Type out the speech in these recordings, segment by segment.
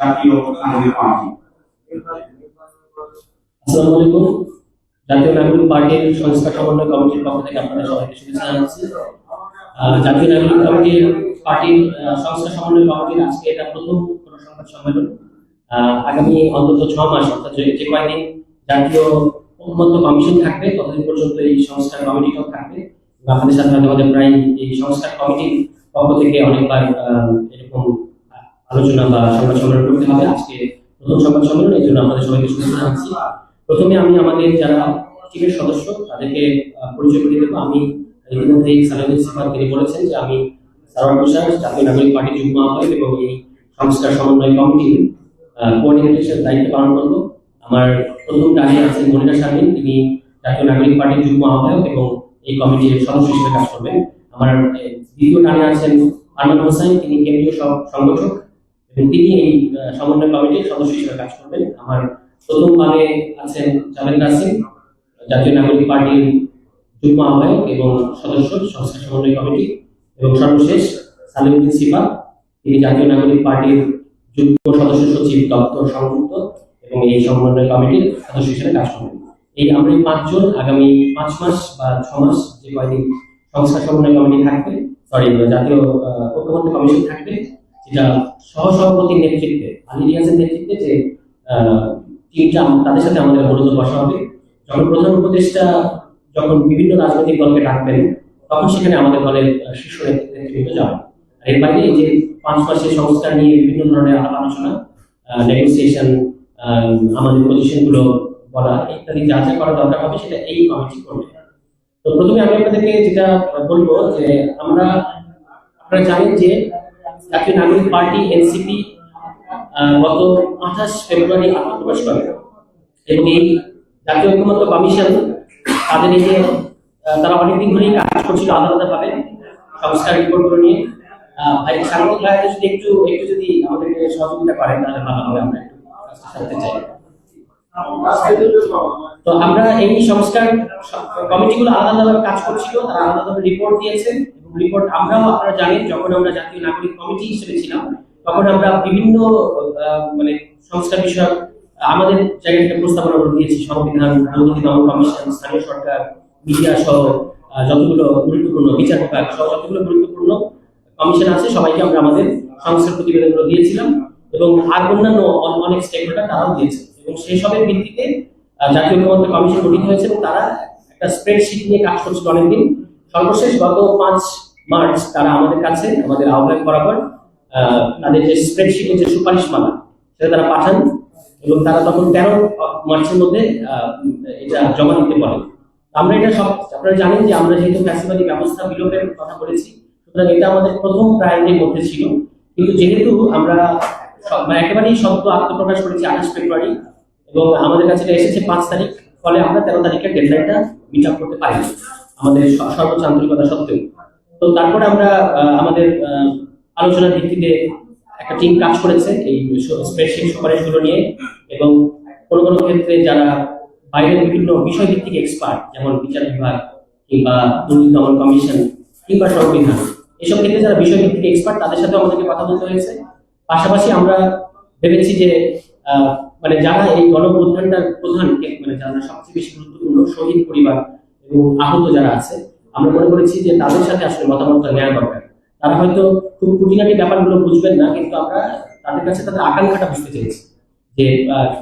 জাতীয় আগামী অন্তত ছ মাস, অর্থাৎ যে জাতীয় কমিশন থাকবে, ততদিন পর্যন্ত এই সংস্কার কমিটিটাও থাকবে। আমাদের সাথে আমাদের প্রায় এই সংস্কার কমিটির পক্ষ থেকে অনেকবার এরকম আলোচনা বা সংবাদ সম্মেলন করতে হবে। আজকে প্রথম সংবাদ সম্মেলন, এই জন্য আপনাদের সবাইকে শুভেচ্ছা জানাচ্ছি। প্রথমে আমি আমাদের যারা টিমের সদস্য, তাদেরকে পরিচয় করে দেবো। আমি ইতিমধ্যেই তিনি বলেছেন যে আমি হোসেন, জাতীয় নাগরিক পার্টির যুগ্ম আহ্বায়ক এবং এই সংস্কার সমন্বয় কমিটির দায়িত্ব পালন করব। আমার প্রথম ডানে আছেন মনিকা শারমিন তিনি জাতীয় নাগরিক পার্টির যুগ্ম আহ্বায়ক এবং এই কমিটির সদস্য হিসেবে কাজ করবেন। আমার দ্বিতীয় ডানে আছেন আরমান হোসেন, তিনি কেন্দ্রীয় সংগঠক। তিনি এই সমন্বয় কমিটির সদস্য হিসেবে কাজ করবেন। আমার প্রথম পালে আছেন জাভেদ নাসিম জাতীয় নাগরিক পার্টির যুগ্ম আহ্বায়ক এবং সদস্য সংস্কার সমন্বয় কমিটি, এবং সর্বশেষ সালিউদ্দিন সিফা, তিনি জাতীয় নাগরিক পার্টির যুগ্ম সদস্য সচিব, দপ্তর সংযুক্ত, এবং এই সমন্বয় কমিটির সদস্য হিসেবে কাজ করবেন। এই আমরা পাঁচজন আগামী পাঁচ মাস বা ছ মাস যে কয়দিন সংস্কার সমন্বয় কমিটি থাকবে সরি জাতীয় ঐক্যমত্য কমিশন থাকবে যেটা সহসভাপতির নেতৃত্বে, আলী রিয়াজের নেতৃত্বে যে টিমটা তাদের সাথে আমাদের মূলত বসা হবে। যখন প্রধান উপদেষ্টা যখন বিভিন্ন রাজনৈতিক দলকে ডাকবেন তখন সেখানে আমাদের দলের শীর্ষ নেতৃত্ব যাবে। আর এর বাইরে যে পাঁচ মাসের সংস্কার নিয়ে বিভিন্ন ধরনের আলাপ আলোচনা নেগোসিয়েশন আমাদের পজিশনগুলো বলা ইত্যাদি যা যা করা দরকার হবে সেটা এই কমিটি করবে। তো প্রথমে আমি আপনাদেরকে যেটা বলব যে আমরা, আপনারা জানেন যে জাতীয় নাগরিক পার্টি এনসিপি গত আঠাশ ফেব্রুয়ারি আত্মপ্রকাশ করে। এবং এই জাতীয় ঐক্যমত্য কমিশন তাদের এই যে তারা অনেকদিন ধরেই কাজ করছিল আলাদা আলাদা ভাবে সংস্কার রিপোর্টগুলো নিয়ে। ভাই, সাংবাদিক ভাইরা যদি একটু একটু যদি আমাদেরকে সহযোগিতা করেন, তাহলে ভালো হবে, আমরা একটু কাজটা চাই। তো আমরা এই সংস্কার কমিটিগুলো আলাদা আলাদা কাজ করছিল, তারা আলাদা রিপোর্ট দিয়েছেন রিপোর্ট আমরাও আপনারা জানেন, যখন আমরা জাতীয় নাগরিক কমিটি হিসেবে ছিলাম, তখন আমরা বিভিন্ন মানে সংস্কার বিষয়ক, আমাদের জায়গা থেকে প্রস্তাবনাগুলো দিয়েছি, সংবিধান দুর্নীতি দমন কমিশন স্থানীয় সরকার, মিডিয়া সহ যতগুলো গুরুত্বপূর্ণ বিচার বিভাগ সহ যতগুলো গুরুত্বপূর্ণ কমিশন আছে, সবাইকে আমরা আমাদের সংস্কার প্রতিবেদনগুলো দিয়েছিলাম এবং আর অন্যান্য অনেক স্টেক হোল্ডার তারাও দিয়েছে। এবং সেই সবের ভিত্তিতে জাতীয় ঐক্যমত্য কমিশন গঠিত হয়েছে এবং তারা একটা স্প্রেডশিট নিয়ে কাজ করছিল অনেকদিন। সর্বশেষ গত পাঁচ মার্চ তারা আমাদের কাছে, আমাদের আহ্বায়ক বরাবর তাদের যে স্প্রেডশিটের যে সুপারিশমালা, সেটা তারা পাঠান এবং তারা তখন তেরো মার্চের মধ্যে এটা জমা দিতে বলেন আমরা এটা সব আপনারা জানেন যে আমরা যেহেতু ফ্যাসিবাদী ব্যবস্থা বিলোপের কথা বলেছি, সুতরাং এটা আমাদের প্রথম প্রায়োরিটির মধ্যে ছিল। কিন্তু যেহেতু আমরা মানে একেবারেই শব্দ আত্মপ্রকাশ করেছি আঠাশ ফেব্রুয়ারি এবং আমাদের কাছে এটা এসেছে পাঁচ তারিখ, ফলে আমরা তেরো তারিখের ডেডলাইনটা মিট আপ করতে পারিনি। আমাদের সর্বোচ্চ আন্তরিকতা সত্ত্বেও। তো তারপরে আমরা আমাদের আলোচনার ভিত্তিতে একটা টিম কাজ করেছে এই স্প্রেডশিট সুপারিশগুলো নিয়ে। এবং কোনো কোনো ক্ষেত্রে যারা বাইরের বিভিন্ন বিষয় ভিত্তিক এক্সপার্ট যেমন বিচার বিভাগ কিংবা দুর্নীতি দমন কমিশন কিংবা সংবিধান এসব ক্ষেত্রে যারা বিষয় ভিত্তিক এক্সপার্ট তাদের সাথে আমাদেরকে কথা বলতে হয়েছে। পাশাপাশি আমরা ভেবেছি যে মানে যারা এই গণপ্রধানটার প্রধান মানে যারা সবচেয়ে বেশি গুরুত্বপূর্ণ শহীদ পরিবার এবং আহত যারা আছে, আমরা মনে করেছি যে তাদের সাথে আসলে মতামতটা নেওয়া দরকার। তারা হয়তো খুব খুঁটিনাটি ব্যাপারগুলো বুঝবেন না, কিন্তু আমরা তাদের কাছে তাদের আকাঙ্ক্ষাটা বুঝতে চেয়েছি যে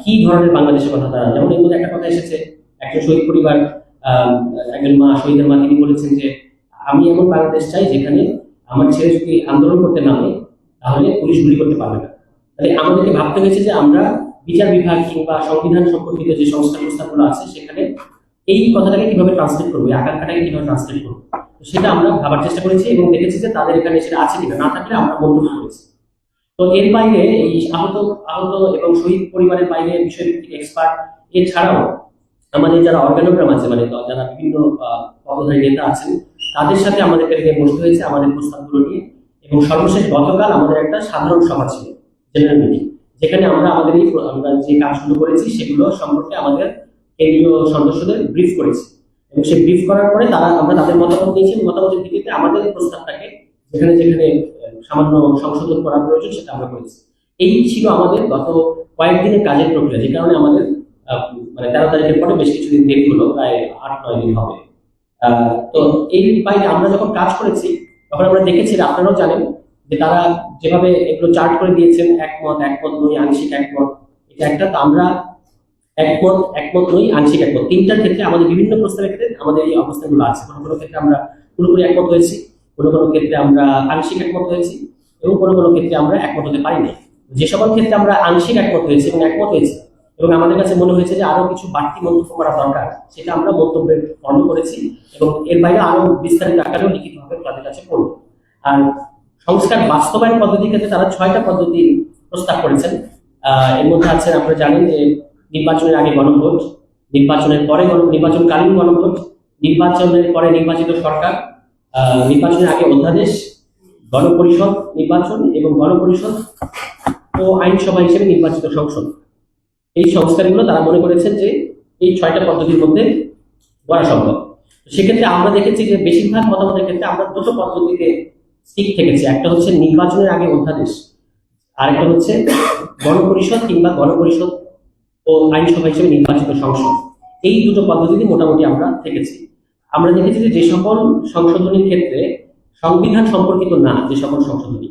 কি ধরনের বাংলাদেশের কথা তারা যেমন এর মধ্যে একটা কথা এসেছে, একজন শহীদ পরিবার একজন মা শহীদের মা, তিনি বলেছেন যে, আমি এমন বাংলাদেশ চাই যেখানে আমার ছেলে যদি আন্দোলন করতে নামে তাহলে পুলিশ গুলি করতে পারবে না। তাহলে আমাদেরকে ভাবতে হয়েছে যে আমরা বিচার বিভাগ কিংবা সংবিধান সম্পর্কিত যে সংস্কার প্রস্তাবগুলো আছে, সেখানে এই কথাটাকে কীভাবে ট্রান্সলেট করব? এই আকাঙ্ক্ষাটাকে কীভাবে ট্রান্সলেট করব? তো সেটা আমরা ভাবার চেষ্টা করেছি এবং দেখেছি যে তাদের এখানে সেটা আছে কিনা। না থাকলে আমরা মন্তব্য করেছি তো এর বাইরে এই আহত আহত এবং শহীদ পরিবারের বাইরে বিষয়ভিত্তিক এক্সপার্ট এছাড়াও আমাদের যারা অর্গানোগ্রাম আছে মানে যারা বিভিন্ন পদধারী নেতা আছেন, তাদের সাথে আমাদের এখানে বসতে হয়েছে আমাদের প্রস্তাবগুলো নিয়ে। এবং সর্বশেষ গতকাল আমাদের একটা সাধারণ সভা ছিল জেনারেল মিটিং যেখানে আমরা আমাদের এই, আমরা যে কাজগুলো করেছি সেগুলো সম্পর্কে আমাদের কেন্দ্রীয় সদস্যদের ব্রিফ করেছি। এবং সেই ব্রিফ করার পরে তারা, আমরা তাদের মতামত নিয়েছি মতামতের ভিত্তিতে আমাদের প্রস্তাবটাকে যেখানে যেখানে সামান্য সংশোধন করা প্রয়োজন সেটা আমরা করেছি। এই ছিল আমাদের গত কয়েকদিনের কাজের প্রক্রিয়া, যে কারণে আমাদের মানে তেরো তারিখের পরে বেশ কিছুদিন দেরি হলো, প্রায় আট, নয় দিন হবে। তো এই বাইরে আমরা যখন কাজ করেছি, তখন আমরা দেখেছি আপনারাও জানেন যে তারা যেভাবে এগুলো চার্ট করে দিয়েছেন, একমত একমত নই, আংশিক একমত, এটা একটা। তো আমরা একমত একমত নই, আংশিক একমত তিনটার ক্ষেত্রে আমাদের বিভিন্ন প্রস্তাবের ক্ষেত্রে আমাদের এই অবস্থাগুলো আছে। কোনো কোনো ক্ষেত্রে আমরা পুরোপুরি একমত হয়েছি, কোনো কোনো ক্ষেত্রে আমরা আংশিক একমত হয়েছি এবং কোনো কোনো ক্ষেত্রে আমরা একমত হতে পারি না যে সকল ক্ষেত্রে আমরা আংশিক একমত হয়েছি এবং একমত হয়েছি এবং আমাদের কাছে মনে হয়েছে যে আরও কিছু বাড়তি মন্তব্য করা দরকার, সেটা আমরা মন্তব্যে ফর্ম করেছি এবং এর বাইরে আরও বিস্তারিত আকারেও লিখিতভাবে তাদের কাছে করব আর সংস্কার বাস্তবায়ন পদ্ধতির ক্ষেত্রে তারা ছয়টা পদ্ধতি প্রস্তাব করেছেন। এর মধ্যে আছে আপনারা জানেন যে নির্বাচনের আগে গণভোট, নির্বাচনের পরে নির্বাচনকালীন গণভোট, নির্বাচনের পরে নির্বাচিত সরকার নির্বাচনের আগে অধ্যাদেশ, গণপরিষদ নির্বাচন এবং গণপরিষদ ও আইনসভা হিসেবে নির্বাচিত সংসদ। এই সংস্কারগুলো তারা মনে করেছেন যে এই ছয়টা পদ্ধতির মধ্যে করা সম্ভব। সেক্ষেত্রে আমরা দেখেছি যে বেশিরভাগ মতামতের ক্ষেত্রে আমরা দুটো পদ্ধতিতে স্টিক থেকেছি। একটা হচ্ছে নির্বাচনের আগে অধ্যাদেশ, আরেকটা হচ্ছে গণপরিষদ কিংবা গণপরিষদ ও আইনসভা হিসেবে নির্বাচিত সংসদ। এই দুটো পদ্ধতিতে মোটামুটি আমরা থেকেছি আমরা দেখেছি যে সকল সংশোধনীর ক্ষেত্রে সংবিধান সম্পর্কিত না, যে সকল সংশোধনী,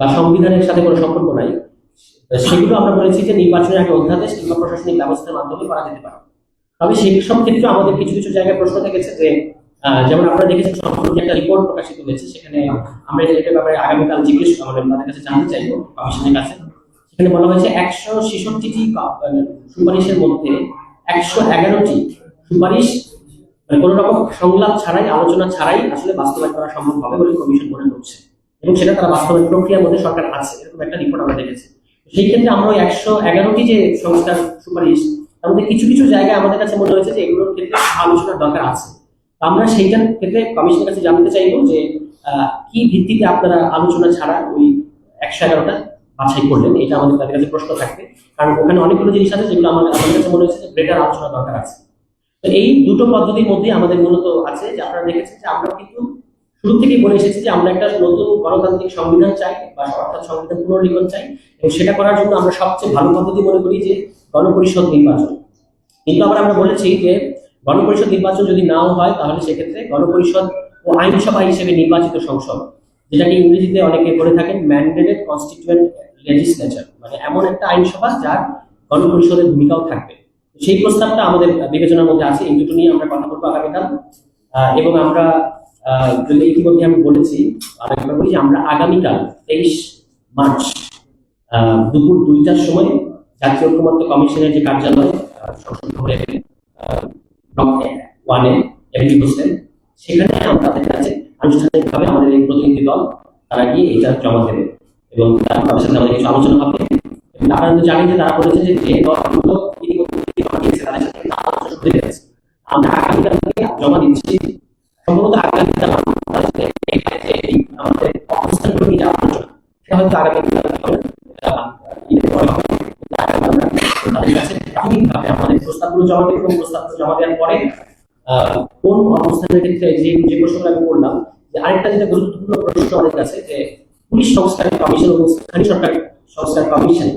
বা সংবিধানের সাথে কোনো সম্পর্ক নাই, সেগুলো আমরা বলেছি যে নির্বাচনের আগে অধ্যাদেশ কিংবা প্রশাসনিক ব্যবস্থার মাধ্যমে করা যেতে পারে। তবে সব ক্ষেত্রে আমাদের কিছু কিছু জায়গায় প্রশ্ন থেকেছে যে যেমন আপনারা দেখেছেন সম্প্রতি একটা রিপোর্ট প্রকাশিত হয়েছে, সেখানে আমরা এটার ব্যাপারে আগামীকাল জিজ্ঞেস আমাদের তাদের কাছে জানতে চাইব কমিশনের কাছে। সেখানে বলা হয়েছে একশো ছেষট্টিটি মানে সুপারিশের মধ্যে একশো এগারোটি সুপারিশ মানে কোনো রকম সংলাপ ছাড়াই, আলোচনা ছাড়াই আসলে বাস্তবায়ন করা সম্ভব হবে বলে কমিশন মনে করছে। এবং সেটা তারা বাস্তবায়ন প্রক্রিয়ার মধ্যে সরকার আছে, এরকম একটা রিপোর্ট আমরা দেখেছি। সেই ক্ষেত্রে আমরা ওই একশো এগারোটি যে সংস্কার সুপারিশ, তার মধ্যে কিছু কিছু জায়গায় আমাদের কাছে মনে হয়েছে যে এগুলোর ক্ষেত্রে আলোচনার দরকার আছে। আমরা সেইটার ক্ষেত্রে কমিশনের কাছে জানতে চাইব যে কি ভিত্তিতে আপনারা আলোচনা ছাড়া ওই একশো এগারোটা বাছাই করলেন, এটা আমাদের তাদের কাছে প্রশ্ন থাকবে। কারণ ওখানে অনেকগুলো জিনিস আছে যেগুলো আমাদের আমাদের কাছে মনে হয়েছে যে গ্রেটার আলোচনা দরকার আছে। তো এই দুটো পদ্ধতির মধ্যে আমাদের মূলত আছে যে আপনারা দেখেছেন যে আমরা কিন্তু শুরু থেকেই বলে এসেছি যে আমরা একটা নতুন গণতান্ত্রিক সংবিধান চাই বা অর্থাৎ সংবিধান পুনর্লিখন চাই এবং সেটা করার জন্য আমরা সবচেয়ে ভালো পদ্ধতি মনে করি যে গণপরিষদ নির্বাচন। কিন্তু আবার আমরা বলেছি যে গণপরিষদ নির্বাচন যদি নাও হয়, তাহলে সেক্ষেত্রে গণপরিষদ ও আইনসভা হিসেবে নির্বাচিত সংসদ যেটাকে ইংরেজিতে অনেকে বলে থাকেন ম্যান্ডেটেড কনস্টিটিউয়েন্ট লেজিসলেচার মানে এমন একটা আইনসভা যার গণপরিষদের ভূমিকাও থাকবে। সেই প্রস্তাবটা আমাদের বিবেচনার মধ্যে আছে, এই দুটো নিয়ে আমরা কথা বলব আগামীকাল। এবং আমরা ইতিমধ্যে আমি বলেছি আরেকবার বলি যে আমরা আগামীকাল তেইশ মার্চ দুপুর দুইটার সময় জাতীয় ঐক্যমত্য কমিশনের যে কার্যালয় ওয়ানে সেখানে আমরা তাদের কাছে আনুষ্ঠানিকভাবে আমাদের এই প্রতিনিধি দল, তারা গিয়ে এটা জমা দেবে। এবং তার সাথে আমাদের কিছু আলোচনা হবে আপনারা জানেন যে তারা বলেছে যে যে সাথে জমা দিচ্ছি জমা জমা দেওয়ার পরে কোন অবস্থানের ক্ষেত্রে যে যে প্রশ্নটা আমি করলাম, যে আরেকটা যেটা গুরুত্বপূর্ণ প্রশ্ন আমাদের কাছে, যে পুলিশ সংস্কার কমিশন এবং স্থানীয় সরকার সংস্কার কমিশন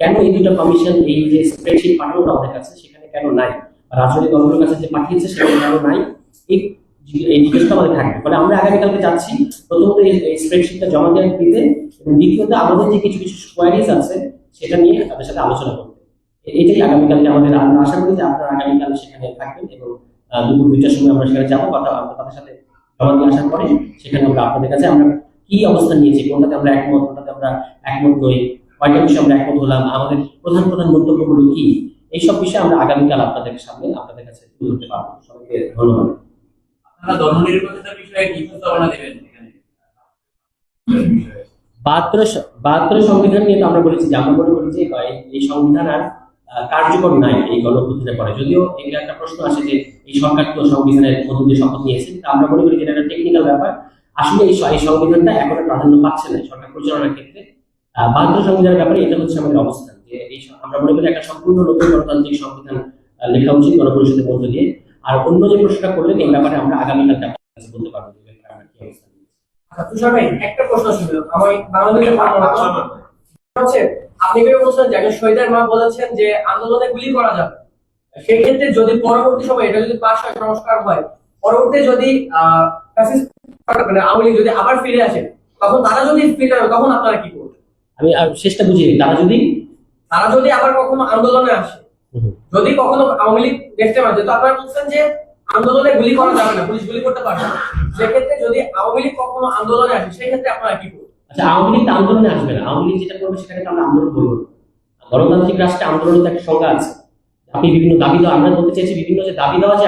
কেন এই দুটো কমিশন এই যে স্প্রেডশিট পাঠানোটা আমাদের কাছে, সেখানে কেন নাই? রাজনৈতিক দলগুলোর কাছে যে পাঠিয়েছে, সেখানে কেন নাই? এই জি- এই জিজ্ঞেসটা আমাদের থাকবে। ফলে আমরা আগামীকালকে যাচ্ছি, প্রথমত এই স্প্রেডশিটটা জমা দেওয়ার দিতে এবং দ্বিতীয়ত আমাদের যে কিছু কিছু কোয়ারিজ আছে, সেটা নিয়ে তাদের সাথে আলোচনা করতে। এটাই আগামীকালকে আমাদের আমরা আশা করি যে আপনারা আগামীকাল সেখানে থাকবেন এবং দুপুর দুইটার সময় আমরা সেখানে যাব, কথা তাদের সাথে জমা দিয়ে আসার পরে সেখানে আমরা আপনাদের কাছে আমরা কি অবস্থান নিয়েছি কোনটাতে আমরা একমত কোনটাতে আমরা একমত নই কয়টা বিষয়ে আমরা একমত হলাম আমাদের প্রধান প্রধান মন্তব্যগুলো কি এইসব বিষয়ে আমরা আগামীকাল আপনাদের সামনে আপনাদের কাছে তুলে ধরতে পারব। সবাইকে ধন্যবাদ। আপনারা ধর্মনিরপেক্ষতার বিষয়ে কি প্রস্তাবনা দেবেন এখানে? বাহাত্তর সংবিধান নিয়ে তো আমরা বলেছি যে আমরা মনে করি যে এই- এই সংবিধান আর আহ, কার্যকর নাই এই গণঅভ্যুত্থানের পরে যদিও একটা প্রশ্ন আসে যে এই সরকার তো সংবিধানের মধ্য দিয়ে শপথ নিয়েছে তা আমরা মনে করি যে এটা একটা টেকনিক্যাল ব্যাপার। আসলে এই সংবিধানটা এখন প্রাধান্য পাচ্ছে না সরকার পরিচালনার ক্ষেত্রে। বাহাত্তর সংবিধানের ব্যাপারে এটা হচ্ছে আমাদের অবস্থান যে এই আমরা মনে করি একটা সম্পূর্ণ নতুন গণতান্ত্রিক সংবিধান লেখা উচিত গণপরিষদের মধ্য দিয়ে। আর অন্য যে প্রশ্নটা করলেন এই ব্যাপারে আমরা আগামীকাল কাছে বলতে পারব। আচ্ছা তুষার ভাই একটা প্রশ্ন ছিল। আমার বাংলাদেশের হচ্ছে আপনি কি বলছেন যে শহীদের মা বলেছেন যে আন্দোলনে গুলি করা যাবে। সেই ক্ষেত্রে যদি পরবর্তী সময় এটা যদি পাশ হয় সংস্কার হয় পরবর্তী যদি আহ মানে আওয়ামী যদি আবার ফিরে আসে তখন তারা যদি ফিরে তখন আপনারা কি করবেন? আমি শেষটা বুঝিয়ে দিই। তারা যদি তারা যদি আবার কখনো আন্দোলনে আসে যদি কখনো আওয়ামী লীগ দেখতে পান যেহেতু আপনারা বলছেন যে আন্দোলনে গুলি করা যাবে না পুলিশ গুলি করতে পারবে না সেক্ষেত্রে যদি আওয়ামী লীগ কখনো আন্দোলনে আসে সেক্ষেত্রে আপনারা কি করবেন? আচ্ছা আওয়ামী লীগ আন্দোলনে আসবে না। আওয়ামী লীগ যেটা করবে সেটাকে আমরা আন্দোলন বলব না। গণতান্ত্রিক রাষ্ট্রে আন্দোলনের তো একটা সংজ্ঞা আছে। আপনি বিভিন্ন দাবি দেওয়া, আমরা বলতে চাইছি বিভিন্ন যে দাবি দেওয়া যে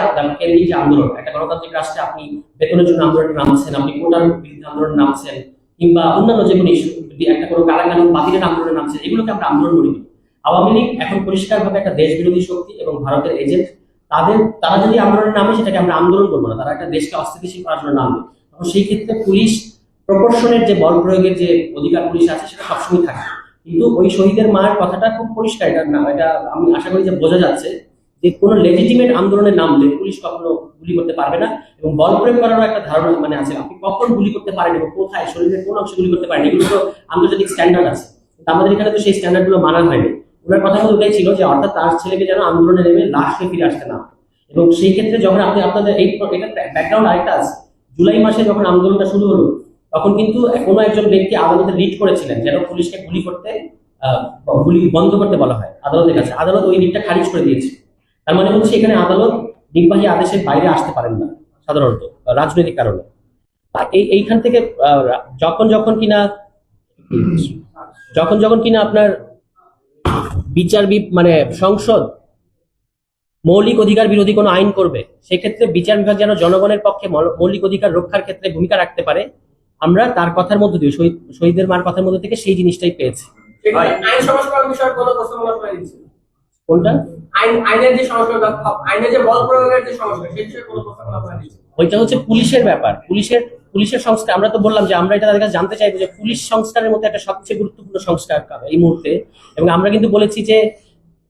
নিয়ে যে আন্দোলন, একটা গণতান্ত্রিক রাষ্ট্রে আপনি বেতনের জন্য আন্দোলনে নামছেন, আপনি কোটার বিরুদ্ধে আন্দোলনে নামছেন, কিংবা অন্যান্য যে কোনো ইস্যু একটা কোনো কারাকানুন বাতিলের আন্দোলনে নামছেন, এগুলোকে আমরা আন্দোলন করি আওয়ামী লীগ এখন পরিষ্কারভাবে একটা দেশ বিরোধী শক্তি এবং ভারতের এজেন্ট তাদের, তারা যদি আন্দোলনে নামে, সেটাকে আমরা আন্দোলন করব না। তারা একটা দেশকে অস্থিতিশীল করার জন্য নামবে। তখন সেই ক্ষেত্রে পুলিশ প্রপোর্শনের যে বল প্রয়োগের যে অধিকার পুলিশ আছে, সেটা সবসময় থাকে। কিন্তু ওই শহীদের মার কথাটা খুব পরিষ্কার, এটা না, এটা আমি আশা করি যে বোঝা যাচ্ছে যে কোনো লেজিটিমেট আন্দোলনে নামলে পুলিশ কখনো গুলি করতে পারবে না এবং বল প্রয়োগ করারও একটা ধারণা মানে আছে। আপনি কখন গুলি করতে পারেন এবং কোথায়? শরীরের কোন অংশে গুলি করতে পারেন? এগুলো তো আন্তর্জাতিক স্ট্যান্ডার্ড আছে। আমাদের এখানে তো সেই স্ট্যান্ডার্ডগুলো মানা হয়নি। ওনার কথা মতো ওটাই ছিল যে অর্থাৎ তার ছেলেকে যেন আন্দোলনে নেমে হয়ে ফিরে আসতে না এবং সেই ক্ষেত্রে যখন আপনি আপনাদের এই ব্যাকগ্রাউন্ড আরেকটা আছে। জুলাই মাসে যখন আন্দোলনটা শুরু হলো তখন কিন্তু কোনো একজন ব্যক্তি আদালতে রিট করেছিলেন যেন পুলিশকে গুলি করতে গুলি বন্ধ করতে বলা হয় আদালতের কাছে। আদালত ওই রিটটা খারিজ করে দিয়েছে। তার মানে হচ্ছে এখানে আদালত নির্বাহী আদেশের বাইরে আসতে পারেন না, সাধারণত রাজনৈতিক কারণে। এই, এইখান থেকে যখন যখন কিনা, যখন যখন কিনা আপনার বিচার মানে সংসদ মৌলিক অধিকার বিরোধী কোনো আইন করবে, সেক্ষেত্রে বিচার বিভাগ যেন জনগণের পক্ষে মল- মৌলিক অধিকার রক্ষার ক্ষেত্রে ভূমিকা রাখতে পারে আমরা তার কথার মধ্যে দিয়ে শহীদ শহীদের মার কথার মধ্যে থেকে সেই জিনিসটাই পেয়েছি। আইন সংস্কার বিষয়ে কোনো প্রস্তাবনা দিচ্ছে কোনটা? আইন আইনের যে সংস্কার আইনের যে বল প্রয়োগের যে সংস্কার সেই বিষয়ে কোনো প্রস্তাবনা দিচ্ছে ওইটা হচ্ছে পুলিশের ব্যাপার। পুলিশের পুলিশের সংস্কার আমরা তো বললাম যে আমরা এটা তাদের কাছে জানতে চাইব যে পুলিশ সংস্কারের মধ্যে একটা সবচেয়ে গুরুত্বপূর্ণ সংস্কার কার এই মুহূর্তে। এবং আমরা কিন্তু বলেছি যে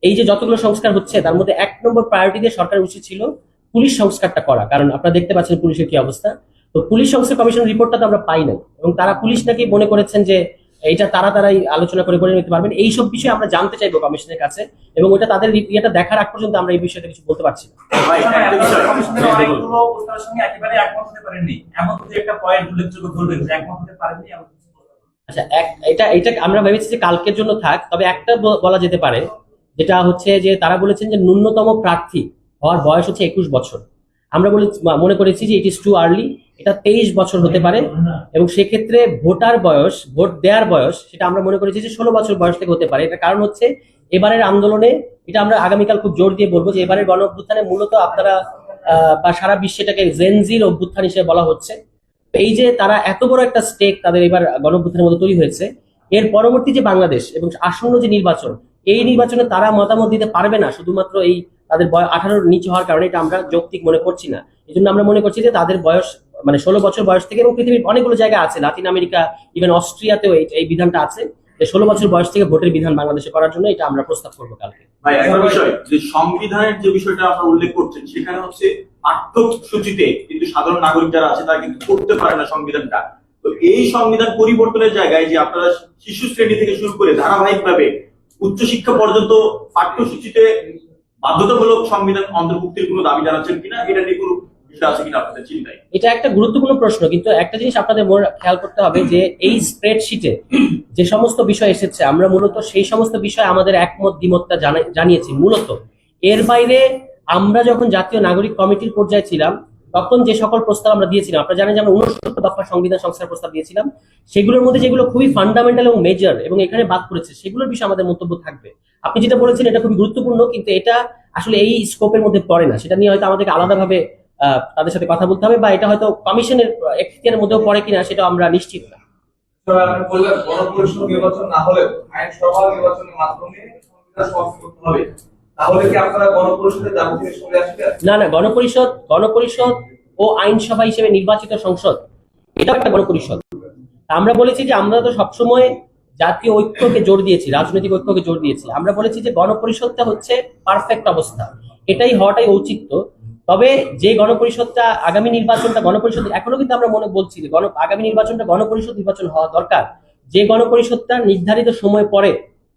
এই যে যতগুলো সংস্কার হচ্ছে তার মধ্যে এক নম্বর প্রায়োরিটি দিয়ে সরকার উচিত ছিল পুলিশ সংস্কারটা করা। কারণ আপনারা দেখতে পাচ্ছেন পুলিশের কি অবস্থা। তো পুলিশ সংস্কার কমিশন রিপোর্টটা তো আমরা পাই নাই। এবং তারা পুলিশ নাকি মনে করেছেন যে এইটা তারা তারাই আলোচনা করে করে নিতে পারবেন। এইসব বিষয়ে আমরা জানতে চাইব কমিশনের কাছে এবং ওটা তাদের ইয়েটা দেখার আগ পর্যন্ত আমরা এই বিষয়টা কিছু বলতে পারছি। আচ্ছা এক এটা এটা আমরা ভেবেছি যে কালকের জন্য থাক তবে একটা ব- বলা যেতে পারে যেটা হচ্ছে যে তারা বলেছেন যে ন্যূনতম প্রার্থী হওয়ার বয়স হচ্ছে একুশ বছর। আমরা বলে মনে করেছি যে ইট ইস টু আর্লি এটা তেইশ বছর হতে পারে, এবং সেক্ষেত্রে ভোটার বয়স, ভোট দেওয়ার বয়স, সেটা আমরা মনে করেছি যে ষোলো বছর বয়স থেকে হতে পারে। এটা কারণ হচ্ছে, এবারের আন্দোলনে, এটা আমরা আগামীকাল খুব জোর দিয়ে বলব যে এবারের গণ অভ্যুত্থানে মূলত আপনারা বা সারা বিশ্বে এটাকে জেনজির অভ্যুত্থান হিসেবে বলা হচ্ছে। এই যে তারা এত বড় একটা স্টেক তাদের এবার গণঅভ্যুত্থানের মধ্যে তৈরি হয়েছে, এর পরবর্তী যে বাংলাদেশ এবং আসন্ন যে নির্বাচন এই নির্বাচনে তারা মতামত দিতে পারবে না, শুধুমাত্র এই তাদের বয়স আঠারোর নিচে হওয়ার কারণে এটা আমরা যৌক্তিক মনে করছি না। এই জন্য আমরা মনে করছি যে তাদের বয়স মানে ষোলো বছর বয়স থেকে এবং পৃথিবীর অনেকগুলো জায়গা আছে, লাতিন আমেরিকা ইভেন অস্ট্রিয়াতেও এই বিধানটা আছে। যে ষোলো বছর বয়স থেকে ভোটের বিধান বাংলাদেশে করার জন্য এটা আমরা প্রস্তাব করব কালকে। যে সংবিধানের যে বিষয়টা আপনারা উল্লেখ করছেন, সেখানে হচ্ছে পাঠ্যসূচিতে কিন্তু সাধারণ নাগরিক যারা আছে, তারা কিন্তু করতে পারে না সংবিধানটা। তো এই সংবিধান পরিবর্তনের জায়গায় যে আপনারা শিশু শ্রেণি থেকে শুরু করে ধারাবাহিকভাবে উচ্চশিক্ষা পর্যন্ত পাঠ্যসূচিতে বাধ্যতামূলক সংবিধান অন্তর্ভুক্তির কোনো দাবি জানাচ্ছেন কিনা, এটা নিয়ে কোনো এটা একটা গুরুত্বপূর্ণ প্রশ্ন, কিন্তু একটা জিনিস আপনাদের মনে- খেয়াল করতে হবে যে এই স্প্রেডশিটে যে সমস্ত বিষয় এসেছে, আমরা মূলত সেই সমস্ত বিষয় আমাদের একমত, দ্বিমতটা জানিয়েছি। মূলত এর বাইরে আমরা যখন জাতীয় নাগরিক কমিটির পর্যায়ে ছিলাম তখন যে সকল প্রস্তাব আমরা দিয়েছিলাম, আপনারা জানেন যে আমরা উনসত্তর দফা সংবিধান সংস্কার প্রস্তাব দিয়েছিলাম। সেগুলোর মধ্যে যেগুলো খুবই ফান্ডামেন্টাল এবং মেজর এবং এখানে বাদ পড়েছে, সেগুলোর বিষয়ে আমাদের মন্তব্য থাকবে। আপনি যেটা বলেছেন, এটা খুবই গুরুত্বপূর্ণ, কিন্তু এটা আসলে এই স্কোপের মধ্যে পড়ে না। সেটা নিয়ে হয়তো আমাদেরকে আলাদাভাবে তাদের সাথে কথা বলতে হবে বা এটা হয়তো কমিশনের এখতিয়ারের মধ্যেও পড়ে কিনা সেটা আমরা নিশ্চিত না। বললেন গণপরিষদ নির্বাচন না হলেও আইনসভা নির্বাচনের মাধ্যমে সংস্কার করতে হবে। না না, গণপরিষদ গণপরিষদ ও আইনসভা হিসেবে নির্বাচিত সংসদ, এটাও একটা গণপরিষদ। আমরা বলেছি যে আমরা তো সবসময় জাতীয় ঐক্যকে জোর দিয়েছি, রাজনৈতিক ঐক্যকে জোর দিয়েছি। আমরা বলেছি যে গণপরিষদটা হচ্ছে পারফেক্ট অবস্থা। এটাই হওয়াটাই ঔচিত্য। তবে যে গণপরিষদটা আগামী নির্বাচনটা গণপরিষদ, এখনও কিন্তু আমরা মনে বলছি যে গণ, আগামী নির্বাচনটা গণপরিষদ নির্বাচন হওয়া দরকার। যে গণপরিষদটা নির্ধারিত সময় পরে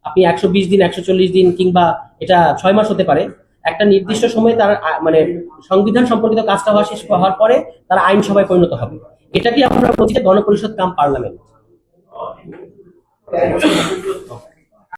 আপনি একশো বিশ দিন, একশো চল্লিশ দিন কিংবা এটা ছয় মাস হতে পারে, একটা নির্দিষ্ট সময়ে তার মানে সংবিধান সম্পর্কিত কাজটা হওয়া শেষ হওয়ার পরে তারা আইনসভায় পরিণত হবে। এটাকে আমরা বলছি গণপরিষদ কাম পার্লামেন্ট?